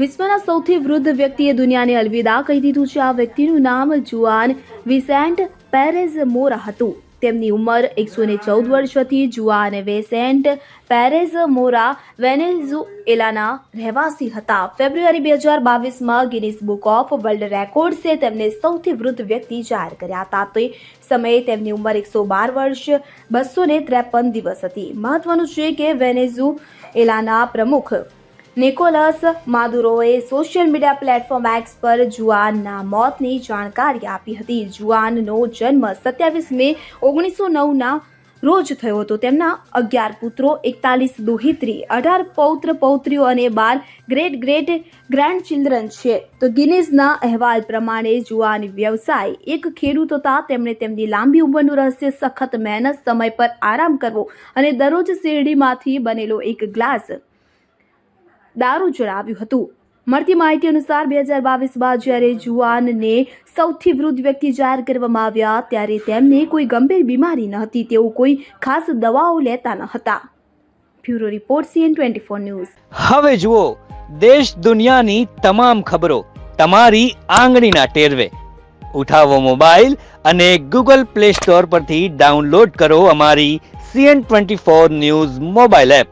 વિશ્વના સૌથી વૃદ્ધ વ્યક્તિએ દુનિયાને અલવિદા કહી દીધું છે. આ વ્યક્તિનું નામ જુઆન વિસેન્ટ પેરેઝ મોરા હતું. તેમની ઉંમર એકસો ને ચૌદ વર્ષ હતી. જુઆન વેસેન્ટ પેરેઝ મોરા વેનેઝુએલાના રહેવાસી હતા. ફેબ્રુઆરી બે હજાર બાવીસમાં ગિનિસ બુક ઓફ વર્લ્ડ રેકોર્ડ્સે તેમને સૌથી વૃદ્ધ વ્યક્તિ જાહેર કર્યા હતા. તે સમયે તેમની ઉંમર એકસો બાર વર્ષ, બસો ત્રેપન દિવસ હતી. મહત્વનું છે કે વેનેઝુએલાના પ્રમુખ નિકોલસ માદુરોએ સોશિયલ મીડિયા પ્લેટફોર્મ એક્સ પર જુઆનના મોતની જાણકારી આપી હતી. જુઆનનો જન્મ સત્યાવીસ મે ઓગણીસો નવના રોજ થયો હતો. તેમના અગિયાર પુત્રો, એકતાલીસ દોહિત્રી, અઢાર પૌત્ર પૌત્રીઓ અને બાર ગ્રેટ ગ્રેટ ગ્રેન્ડ ચિલ્ડ્રન છે. તો ગિનિઝના અહેવાલ પ્રમાણે જુઆન વ્યવસાય, એક ખેડૂત હતા. તેમણે તેમની લાંબી ઉંમરનું રહસ્ય, સખત મહેનત, સમય પર આરામ કરવો અને દરરોજ શેરડીમાંથી બનેલો એક ગ્લાસ દારૂ જણાવ્યું હતું. મળતી માહિતી અનુસાર બે હજાર બાવીસમાં જ્યારે જુઆનને સૌથી વૃદ્ધ વ્યક્તિ જાહેર કરવામાં આવ્યા ત્યારે તેમને કોઈ ગંભીર બીમારી ન હતી, તેઓ કોઈ ખાસ દવાઓ લેતા ન હતા. Bureau report CN twenty four news. હવે જુઓ, દેશ દુનિયાની તમામ ખબરો તમારી આંગળીના ટેરવે. ઉઠાવો મોબાઈલ અને ગૂગલ પ્લે સ્ટોર પરથી ડાઉનલોડ કરો અમારી CN twenty four news mobile app.